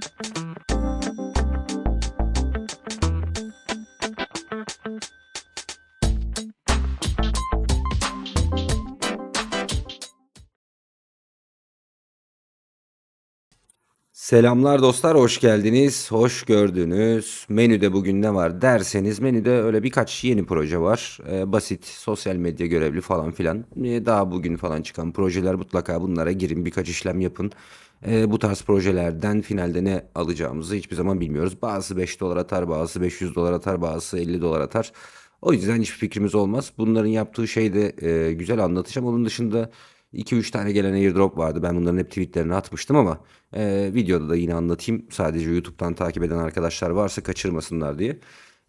thank you Selamlar dostlar, hoş geldiniz, hoş gördünüz. Menüde bugün ne var derseniz menüde öyle birkaç yeni proje var. Ee, basit, sosyal medya görevli falan filan. Ee, daha bugün falan çıkan projeler mutlaka bunlara girin, birkaç işlem yapın. Ee, bu tarz projelerden finalde ne alacağımızı hiçbir zaman bilmiyoruz. Bazısı 5 dolar atar, bazısı 500 dolar atar, bazısı 50 dolar atar. O yüzden hiçbir fikrimiz olmaz. Bunların yaptığı şey de e, güzel anlatacağım. Onun dışında 2-3 tane gelen airdrop vardı. Ben bunların hep tweetlerini atmıştım ama e, videoda da yine anlatayım. Sadece YouTube'dan takip eden arkadaşlar varsa kaçırmasınlar diye.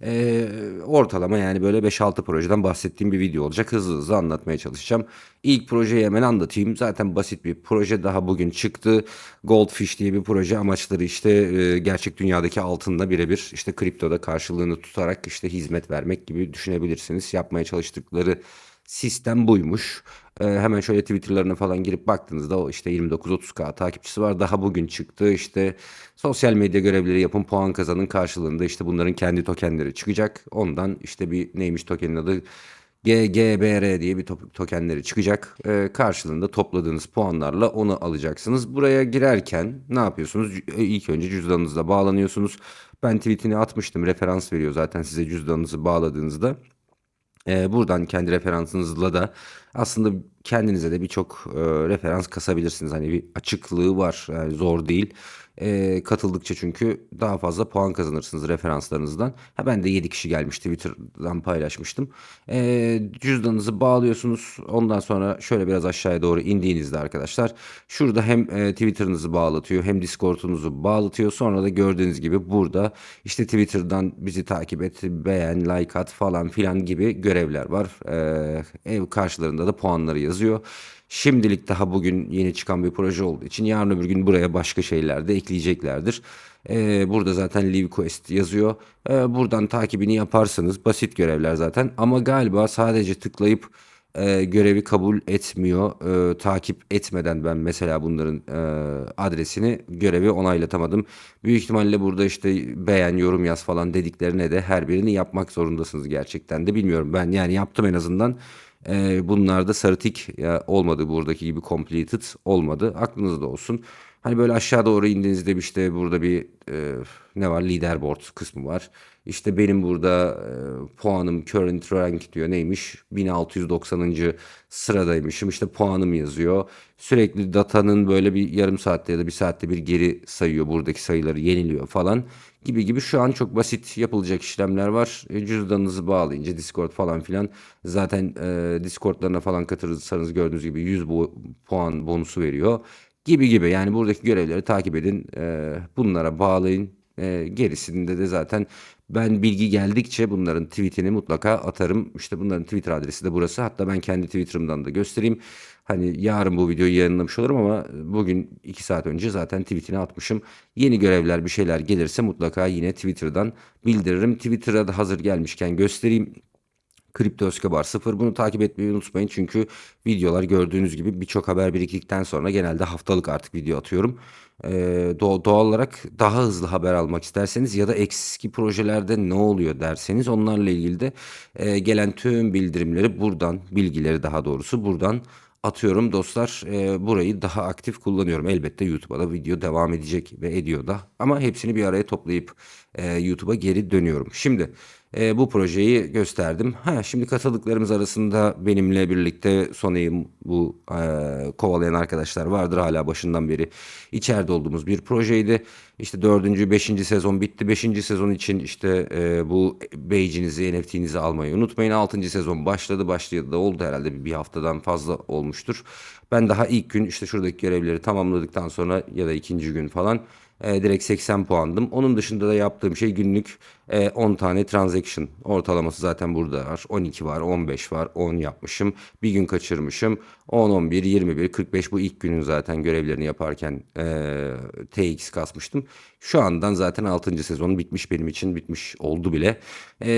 E, ortalama yani böyle 5-6 projeden bahsettiğim bir video olacak. Hızlı hızlı anlatmaya çalışacağım. İlk projeyi hemen anlatayım. Zaten basit bir proje daha bugün çıktı. Goldfish diye bir proje amaçları işte e, gerçek dünyadaki altınla birebir işte kriptoda karşılığını tutarak işte hizmet vermek gibi düşünebilirsiniz. Yapmaya çalıştıkları sistem buymuş. Ee, hemen şöyle Twitter'larına falan girip baktığınızda o işte 29-30k takipçisi var. Daha bugün çıktı. İşte sosyal medya görevleri yapın puan kazanın karşılığında işte bunların kendi tokenleri çıkacak. Ondan işte bir neymiş tokenin adı GGBR diye bir to- tokenleri çıkacak. Ee, karşılığında topladığınız puanlarla onu alacaksınız. Buraya girerken ne yapıyorsunuz? C- İlk önce cüzdanınızla bağlanıyorsunuz. Ben tweetini atmıştım. Referans veriyor zaten size cüzdanınızı bağladığınızda. Ee, buradan kendi referansınızla da aslında kendinize de birçok e, referans kasabilirsiniz. Hani bir açıklığı var. Yani zor değil. Ee, katıldıkça çünkü daha fazla puan kazanırsınız referanslarınızdan. Ha, ben de 7 kişi gelmiş Twitter'dan paylaşmıştım. Ee, cüzdanınızı bağlıyorsunuz. Ondan sonra şöyle biraz aşağıya doğru indiğinizde arkadaşlar şurada hem e, Twitter'ınızı bağlatıyor hem Discord'unuzu bağlatıyor. Sonra da gördüğünüz gibi burada işte Twitter'dan bizi takip et, beğen, like at falan filan gibi görevler var. Ee, ev karşılarında da puanları yazıyor. Şimdilik daha bugün yeni çıkan bir proje olduğu için yarın öbür gün buraya başka şeyler de ekleyeceklerdir. Ee, burada zaten Leave Quest yazıyor. Ee, buradan takibini yaparsanız basit görevler zaten ama galiba sadece tıklayıp e, görevi kabul etmiyor. E, takip etmeden ben mesela bunların e, adresini görevi onaylatamadım. Büyük ihtimalle burada işte beğen, yorum yaz falan dediklerine de her birini yapmak zorundasınız gerçekten de bilmiyorum. Ben yani yaptım en azından. E, bunlarda sarı tik olmadı buradaki gibi completed olmadı. Aklınızda olsun. Hani böyle aşağı doğru indiğinizde işte burada bir e, ne var leaderboard kısmı var. İşte benim burada e, puanım current rank diyor neymiş 1690. sıradaymışım işte puanım yazıyor. Sürekli datanın böyle bir yarım saatte ya da bir saatte bir geri sayıyor buradaki sayıları yeniliyor falan gibi gibi şu an çok basit yapılacak işlemler var. E, cüzdanınızı bağlayınca Discord falan filan zaten e, Discord'larına falan katılırsanız gördüğünüz gibi 100 bu, puan bonusu veriyor gibi gibi. Yani buradaki görevleri takip edin. E, bunlara bağlayın. E, gerisinde de zaten ben bilgi geldikçe bunların tweetini mutlaka atarım. İşte bunların Twitter adresi de burası. Hatta ben kendi Twitter'ımdan da göstereyim. Hani yarın bu videoyu yayınlamış olurum ama bugün 2 saat önce zaten tweetini atmışım. Yeni görevler bir şeyler gelirse mutlaka yine Twitter'dan bildiririm. Twitter'a da hazır gelmişken göstereyim. Kripto Escobar 0 bunu takip etmeyi unutmayın çünkü videolar gördüğünüz gibi birçok haber biriktikten sonra genelde haftalık artık video atıyorum. Ee, doğ- doğal olarak daha hızlı haber almak isterseniz ya da eski projelerde ne oluyor derseniz onlarla ilgili de e, gelen tüm bildirimleri buradan bilgileri daha doğrusu buradan atıyorum dostlar. Ee, burayı daha aktif kullanıyorum. Elbette YouTube'a da video devam edecek ve ediyor da ama hepsini bir araya toplayıp e, YouTube'a geri dönüyorum. Şimdi e, bu projeyi gösterdim. Ha, şimdi katıldıklarımız arasında benimle birlikte Sony'yi bu e, kovalayan arkadaşlar vardır hala başından beri. içeride olduğumuz bir projeydi. İşte dördüncü, beşinci sezon bitti. Beşinci sezon için işte e, bu badge'inizi, NFT'nizi almayı unutmayın. Altıncı sezon başladı. Başladı da oldu herhalde bir haftadan fazla olmuştur. Ben daha ilk gün işte şuradaki görevleri tamamladıktan sonra ya da ikinci gün falan e, direkt 80 puandım. Onun dışında da yaptığım şey günlük e, 10 tane transaction ortalaması zaten burada var. 12 var, 15 var, 10 yapmışım. Bir gün kaçırmışım. 10, 11, 21, 45 bu ilk günün zaten görevlerini yaparken e, TX kasmıştım. Şu andan zaten 6. sezon bitmiş benim için bitmiş oldu bile. E,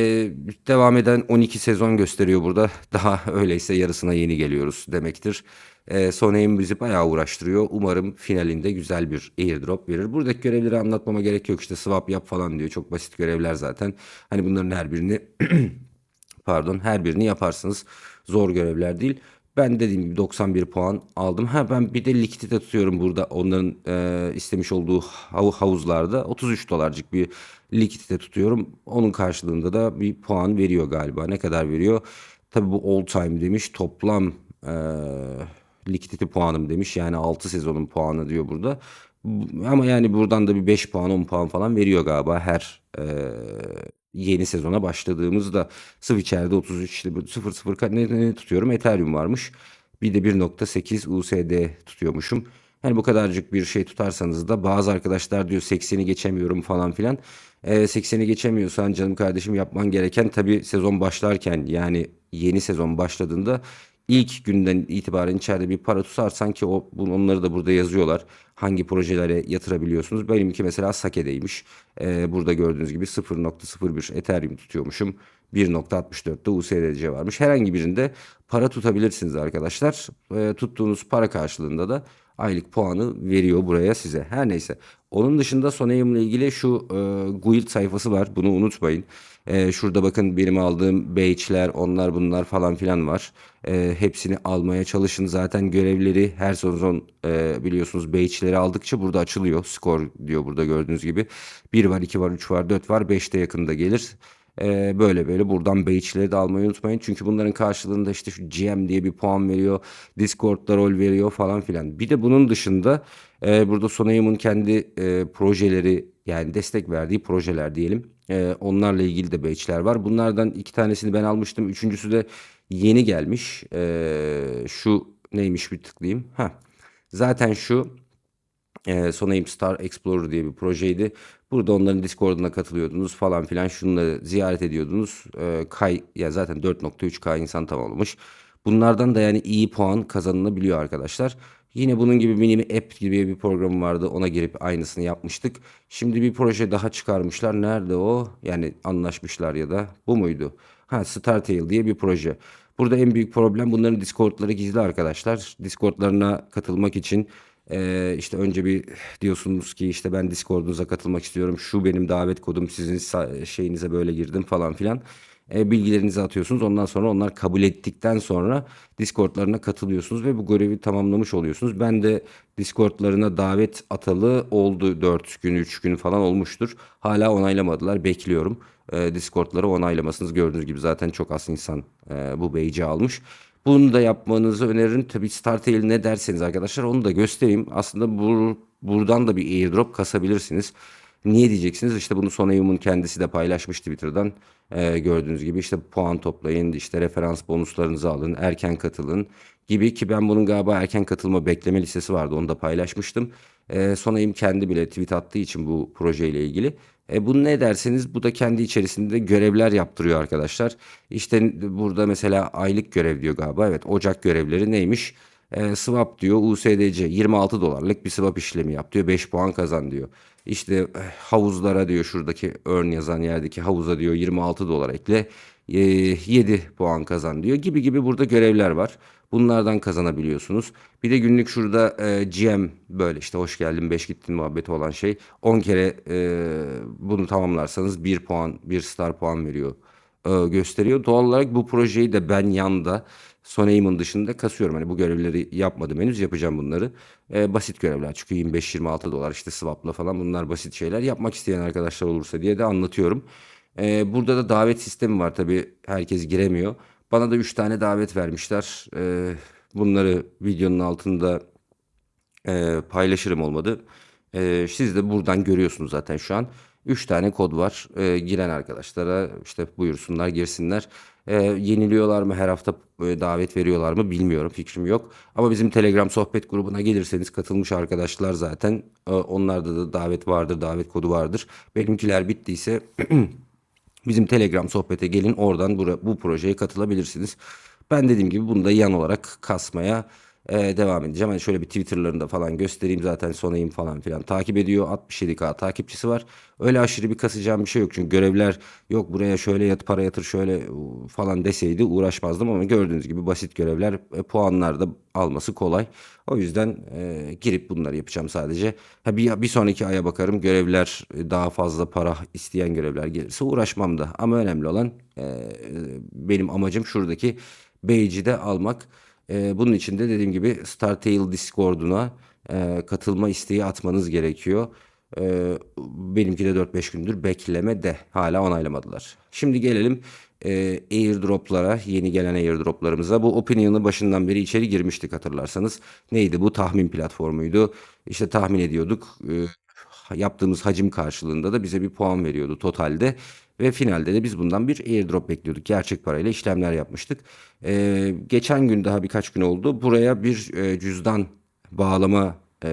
devam eden 12 sezon gösteriyor burada. Daha öyleyse yarısına yeni geliyoruz demektir. E, Sony Aim bizi bayağı uğraştırıyor. Umarım finalinde güzel bir airdrop verir. Buradaki görevleri anlatmama gerek yok. İşte swap yap falan diyor. Çok basit görevler zaten. Hani bunların her birini pardon her birini yaparsınız. Zor görevler değil. Ben dediğim gibi 91 puan aldım. Ha ben bir de likidite tutuyorum burada onların e, istemiş olduğu hav- havuzlarda 33 dolarcık bir likidite tutuyorum. Onun karşılığında da bir puan veriyor galiba. Ne kadar veriyor? Tabii bu all time demiş. Toplam e, likidite puanım demiş. Yani 6 sezonun puanı diyor burada. Bu- Ama yani buradan da bir 5 puan 10 puan falan veriyor galiba her e, yeni sezona başladığımızda Switcher'de 33 işte bu 00 ka- ne, ne tutuyorum Ethereum varmış. Bir de 1.8 USD tutuyormuşum. Hani bu kadarcık bir şey tutarsanız da bazı arkadaşlar diyor 80'i geçemiyorum falan filan. Ee, 80'i geçemiyorsan canım kardeşim yapman gereken tabii sezon başlarken yani yeni sezon başladığında ilk günden itibaren içeride bir para tutarsan ki o bunu- onları da burada yazıyorlar. Hangi projelere yatırabiliyorsunuz? Benimki mesela Sake'deymiş. Ee, burada gördüğünüz gibi 0.01 Ethereum tutuyormuşum. 1.64'te USDC varmış. Herhangi birinde para tutabilirsiniz arkadaşlar. Ee, tuttuğunuz para karşılığında da aylık puanı veriyor buraya size. Her neyse. Onun dışında Soneum ile ilgili şu e, guild sayfası var. Bunu unutmayın. E, şurada bakın benim aldığım badge'ler, onlar bunlar falan filan var. E, hepsini almaya çalışın. Zaten görevleri her sezon e, biliyorsunuz badge'leri aldıkça burada açılıyor. Skor diyor burada gördüğünüz gibi. 1 var, 2 var, 3 var, 4 var. 5 de yakında gelir. Ee, böyle böyle buradan badge'leri de almayı unutmayın. Çünkü bunların karşılığında işte şu GM diye bir puan veriyor. Discord'da rol veriyor falan filan. Bir de bunun dışında e, burada Sonayım'ın kendi e, projeleri yani destek verdiği projeler diyelim. E, onlarla ilgili de badge'ler var. Bunlardan iki tanesini ben almıştım. Üçüncüsü de yeni gelmiş. E, şu neymiş bir tıklayayım. Ha. Zaten şu e, Sonayim Star Explorer diye bir projeydi. Burada onların Discord'una katılıyordunuz falan filan. Şunları ziyaret ediyordunuz. E, Kay ya zaten 4.3K insan tamamlamış. Bunlardan da yani iyi puan kazanılabiliyor arkadaşlar. Yine bunun gibi mini app gibi bir program vardı. Ona girip aynısını yapmıştık. Şimdi bir proje daha çıkarmışlar. Nerede o? Yani anlaşmışlar ya da bu muydu? Ha Startail diye bir proje. Burada en büyük problem bunların Discord'ları gizli arkadaşlar. Discord'larına katılmak için ee, işte önce bir diyorsunuz ki işte ben Discord'unuza katılmak istiyorum. Şu benim davet kodum sizin şeyinize böyle girdim falan filan. Ee, bilgilerinizi atıyorsunuz. Ondan sonra onlar kabul ettikten sonra Discord'larına katılıyorsunuz ve bu görevi tamamlamış oluyorsunuz. Ben de Discord'larına davet atalı oldu 4 gün 3 gün falan olmuştur. Hala onaylamadılar. Bekliyorum. Ee, Discord'ları onaylamasınız. Gördüğünüz gibi zaten çok az insan e, bu beyci almış. Bunu da yapmanızı öneririm. Tabii Startail ne derseniz arkadaşlar onu da göstereyim. Aslında bu, buradan da bir airdrop kasabilirsiniz. Niye diyeceksiniz? İşte bunu Sonayum'un kendisi de paylaşmış Twitter'dan. Ee, gördüğünüz gibi işte puan toplayın, işte referans bonuslarınızı alın, erken katılın gibi ki ben bunun galiba erken katılma bekleme listesi vardı. Onu da paylaşmıştım. Ee, Sonayum kendi bile tweet attığı için bu projeyle ilgili. E, bu ne derseniz bu da kendi içerisinde görevler yaptırıyor arkadaşlar. İşte burada mesela aylık görev diyor galiba. Evet Ocak görevleri neymiş? E, swap diyor USDC 26 dolarlık bir swap işlemi yap diyor 5 puan kazan diyor. İşte eh, havuzlara diyor şuradaki earn yazan yerdeki havuza diyor 26 dolar ekle e, 7 puan kazan diyor gibi gibi burada görevler var. Bunlardan kazanabiliyorsunuz. Bir de günlük şurada e, GM böyle işte hoş geldin 5 gittin muhabbeti olan şey 10 kere e, bunu tamamlarsanız 1 puan 1 star puan veriyor e, gösteriyor. Doğal olarak bu projeyi de ben yanda Soneyman dışında kasıyorum. Hani bu görevleri yapmadım henüz yapacağım bunları. E, basit görevler çünkü 25-26 dolar işte swapla falan bunlar basit şeyler. Yapmak isteyen arkadaşlar olursa diye de anlatıyorum. E, burada da davet sistemi var tabii herkes giremiyor. Bana da 3 tane davet vermişler. E, bunları videonun altında e, paylaşırım olmadı. E, siz de buradan görüyorsunuz zaten şu an. 3 tane kod var. E, giren arkadaşlara işte buyursunlar girsinler. E, yeniliyorlar mı her hafta e, davet veriyorlar mı bilmiyorum fikrim yok. Ama bizim Telegram sohbet grubuna gelirseniz katılmış arkadaşlar zaten e, onlarda da davet vardır davet kodu vardır. Benimkiler bittiyse Bizim Telegram sohbete gelin oradan bura, bu projeye katılabilirsiniz. Ben dediğim gibi bunu da yan olarak kasmaya Ee, devam edeceğim. Hani şöyle bir Twitter'larını da falan göstereyim zaten Sonay'ım falan filan takip ediyor. 67k takipçisi var. Öyle aşırı bir kasacağım bir şey yok. Çünkü görevler yok buraya şöyle yat para yatır şöyle falan deseydi uğraşmazdım ama gördüğünüz gibi basit görevler e, puanlar da alması kolay. O yüzden e, girip bunları yapacağım sadece. Ha bir, bir sonraki aya bakarım görevler e, daha fazla para isteyen görevler gelirse uğraşmam da. Ama önemli olan e, benim amacım şuradaki badge'i de almak. Ee, bunun için de dediğim gibi Startail Discord'una e, katılma isteği atmanız gerekiyor. Ee, benimki de 4-5 gündür bekleme de hala onaylamadılar. Şimdi gelelim e, airdroplara, yeni gelen airdroplarımıza. Bu Opinion'ı başından beri içeri girmiştik hatırlarsanız. Neydi bu? Tahmin platformuydu. İşte tahmin ediyorduk. Ee, yaptığımız hacim karşılığında da bize bir puan veriyordu totalde. Ve finalde de biz bundan bir airdrop bekliyorduk. Gerçek parayla işlemler yapmıştık. Ee, geçen gün daha birkaç gün oldu. Buraya bir e, cüzdan bağlama e,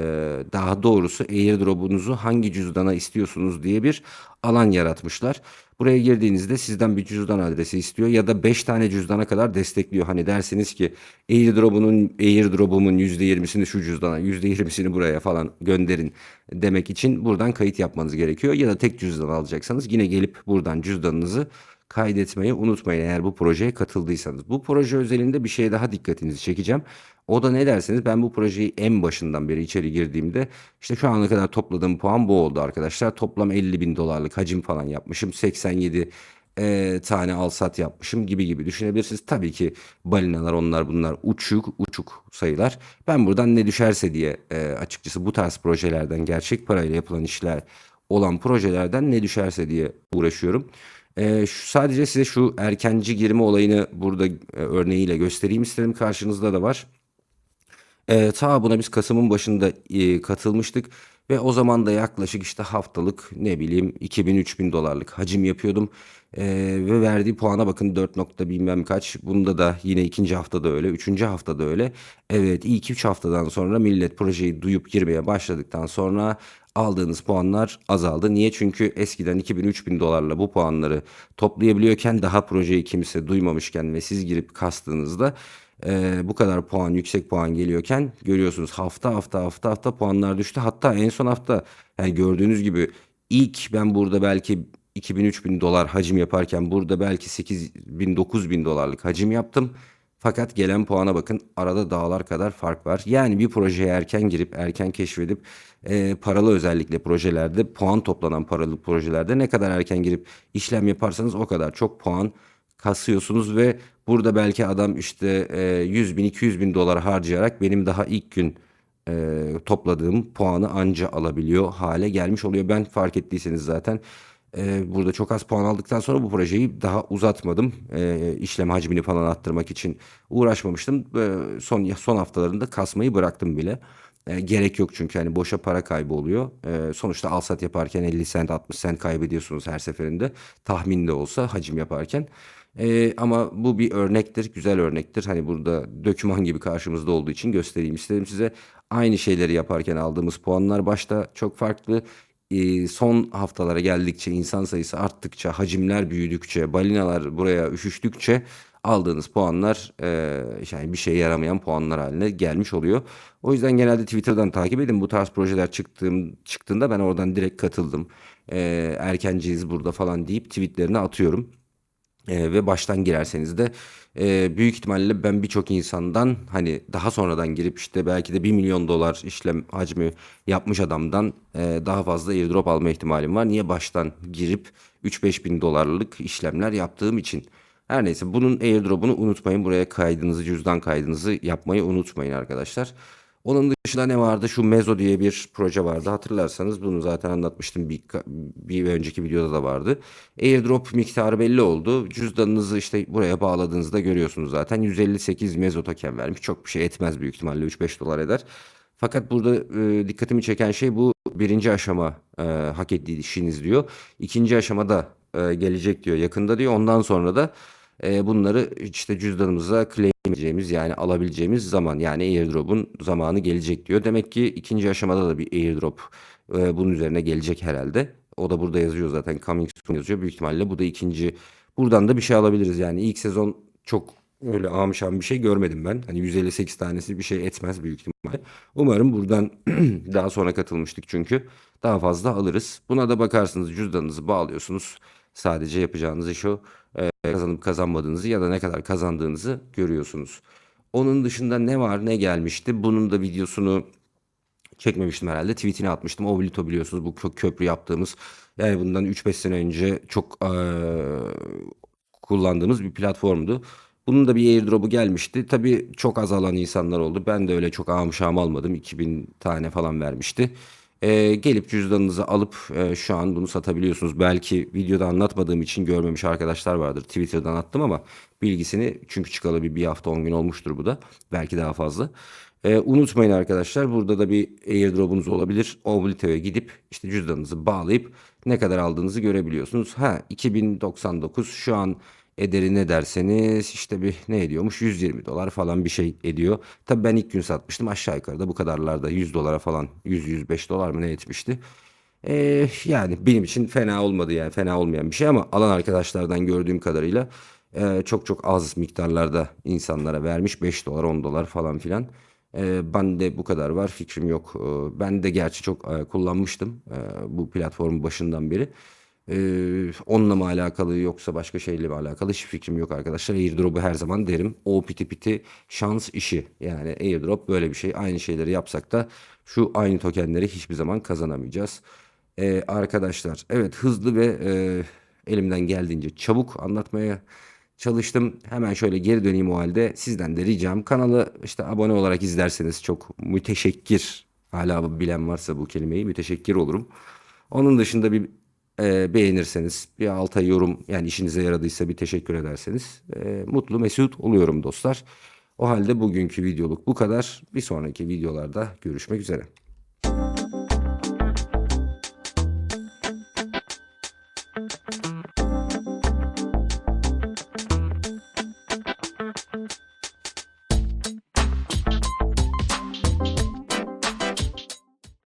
daha doğrusu airdrop'unuzu hangi cüzdana istiyorsunuz diye bir alan yaratmışlar. Buraya girdiğinizde sizden bir cüzdan adresi istiyor ya da 5 tane cüzdana kadar destekliyor. Hani dersiniz ki airdrop'unun airdrop'umun %20'sini şu cüzdana, %20'sini buraya falan gönderin demek için buradan kayıt yapmanız gerekiyor. Ya da tek cüzdan alacaksanız yine gelip buradan cüzdanınızı kaydetmeyi unutmayın eğer bu projeye katıldıysanız. Bu proje özelinde bir şeye daha dikkatinizi çekeceğim. O da ne derseniz ben bu projeyi en başından beri içeri girdiğimde işte şu ana kadar topladığım puan bu oldu arkadaşlar. Toplam 50 bin dolarlık hacim falan yapmışım. 87 e, tane alsat yapmışım gibi gibi düşünebilirsiniz. Tabii ki balinalar onlar bunlar uçuk uçuk sayılar. Ben buradan ne düşerse diye e, açıkçası bu tarz projelerden gerçek parayla yapılan işler olan projelerden ne düşerse diye uğraşıyorum. Ee, şu, sadece size şu erkenci girme olayını burada e, örneğiyle göstereyim istedim. Karşınızda da var. Ee, ta buna biz Kasım'ın başında e, katılmıştık ve o zaman da yaklaşık işte haftalık ne bileyim 2000-3000 dolarlık hacim yapıyordum. Ee, ve verdiği puana bakın 4 nokta bilmem kaç. Bunda da yine ikinci haftada öyle, üçüncü haftada öyle. Evet ilk 3 haftadan sonra millet projeyi duyup girmeye başladıktan sonra aldığınız puanlar azaldı. Niye? Çünkü eskiden 2000-3000 dolarla bu puanları toplayabiliyorken daha projeyi kimse duymamışken ve siz girip kastığınızda e, bu kadar puan yüksek puan geliyorken görüyorsunuz hafta hafta hafta hafta puanlar düştü. Hatta en son hafta yani gördüğünüz gibi ilk ben burada belki 2000-3000 dolar hacim yaparken burada belki 8000-9000 dolarlık hacim yaptım. Fakat gelen puana bakın arada dağlar kadar fark var. Yani bir projeye erken girip erken keşfedip e, paralı özellikle projelerde puan toplanan paralı projelerde ne kadar erken girip işlem yaparsanız o kadar çok puan kasıyorsunuz ve burada belki adam işte e, 100 bin 200 bin dolar harcayarak benim daha ilk gün e, topladığım puanı anca alabiliyor hale gelmiş oluyor. Ben fark ettiyseniz zaten e, burada çok az puan aldıktan sonra bu projeyi daha uzatmadım. E, işlem hacmini falan arttırmak için uğraşmamıştım. Son son haftalarında kasmayı bıraktım bile. E, gerek yok çünkü hani boşa para kaybı oluyor. E, sonuçta alsat yaparken 50 sent 60 sent kaybediyorsunuz her seferinde. Tahmin de olsa hacim yaparken. Ama bu bir örnektir, güzel örnektir. Hani burada döküman gibi karşımızda olduğu için göstereyim istedim size. Aynı şeyleri yaparken aldığımız puanlar başta çok farklı. E, son haftalara geldikçe, insan sayısı arttıkça, hacimler büyüdükçe, balinalar buraya üşüştükçe aldığınız puanlar e, yani bir şeye yaramayan puanlar haline gelmiş oluyor. O yüzden genelde Twitter'dan takip edin. Bu tarz projeler çıktığım, çıktığında ben oradan direkt katıldım. E, erkenciyiz burada falan deyip tweetlerini atıyorum. E, ve baştan girerseniz de e, büyük ihtimalle ben birçok insandan hani daha sonradan girip işte belki de bir milyon dolar işlem hacmi yapmış adamdan e, daha fazla airdrop alma ihtimalim var. Niye baştan girip 3-5 bin dolarlık işlemler yaptığım için. Her neyse bunun airdrop'unu unutmayın. Buraya kaydınızı, cüzdan kaydınızı yapmayı unutmayın arkadaşlar. Onun dışında ne vardı? Şu Mezo diye bir proje vardı. Hatırlarsanız bunu zaten anlatmıştım. Bir, bir önceki videoda da vardı. Airdrop miktarı belli oldu. Cüzdanınızı işte buraya bağladığınızda görüyorsunuz zaten. 158 Mezo token vermiş. Çok bir şey etmez büyük ihtimalle 3-5 dolar eder. Fakat burada e, dikkatimi çeken şey bu birinci aşama e, hak ettiği işiniz diyor. İkinci aşamada e, gelecek diyor yakında diyor. Ondan sonra da e, bunları işte cüzdanımıza claim edeceğimiz yani alabileceğimiz zaman yani airdrop'un zamanı gelecek diyor. Demek ki ikinci aşamada da bir airdrop e, bunun üzerine gelecek herhalde. O da burada yazıyor zaten coming soon yazıyor. Büyük ihtimalle bu da ikinci. Buradan da bir şey alabiliriz yani ilk sezon çok Öyle amşan bir şey görmedim ben. Hani 158 tanesi bir şey etmez büyük ihtimalle. Umarım buradan daha sonra katılmıştık çünkü daha fazla alırız. Buna da bakarsınız cüzdanınızı bağlıyorsunuz. Sadece yapacağınız iş o. Ee, kazanıp kazanmadığınızı ya da ne kadar kazandığınızı görüyorsunuz. Onun dışında ne var ne gelmişti? Bunun da videosunu çekmemiştim herhalde. Tweetini atmıştım. Oblito biliyorsunuz bu kö- köprü yaptığımız. Yani bundan 3-5 sene önce çok eee, kullandığımız bir platformdu. Bunun da bir airdrop'u gelmişti. Tabii çok az alan insanlar oldu. Ben de öyle çok ağım şahım almadım. 2000 tane falan vermişti. Eee, gelip cüzdanınızı alıp eee, şu an bunu satabiliyorsunuz. Belki videoda anlatmadığım için görmemiş arkadaşlar vardır. Twitter'dan attım ama bilgisini çünkü çıkalı bir, bir hafta 10 gün olmuştur bu da. Belki daha fazla. Ee, unutmayın arkadaşlar burada da bir airdrop'unuz olabilir. Oblite'ye gidip işte cüzdanınızı bağlayıp ne kadar aldığınızı görebiliyorsunuz. Ha 2099 şu an ederi ne derseniz işte bir ne ediyormuş 120 dolar falan bir şey ediyor. Tabii ben ilk gün satmıştım aşağı yukarı da bu kadarlarda 100 dolara falan 100-105 dolar mı ne etmişti. Ee, yani benim için fena olmadı yani fena olmayan bir şey ama alan arkadaşlardan gördüğüm kadarıyla e, çok çok az miktarlarda insanlara vermiş 5 dolar 10 dolar falan filan. Ee, ben de bu kadar var fikrim yok. Ee, ben de gerçi çok e, kullanmıştım e, bu platformun başından beri. Ee, onunla mı alakalı yoksa başka şeyle mi alakalı hiç fikrim yok arkadaşlar. Airdrop'u her zaman derim. O piti piti şans işi. Yani airdrop böyle bir şey. Aynı şeyleri yapsak da şu aynı tokenleri hiçbir zaman kazanamayacağız. Ee, arkadaşlar evet hızlı ve e, elimden geldiğince çabuk anlatmaya çalıştım. Hemen şöyle geri döneyim o halde. Sizden de ricam kanalı işte abone olarak izlerseniz çok müteşekkir. Hala bilen varsa bu kelimeyi müteşekkir olurum. Onun dışında bir e, beğenirseniz bir alta yorum yani işinize yaradıysa bir teşekkür ederseniz e, mutlu mesut oluyorum dostlar. O halde bugünkü videoluk bu kadar. Bir sonraki videolarda görüşmek üzere.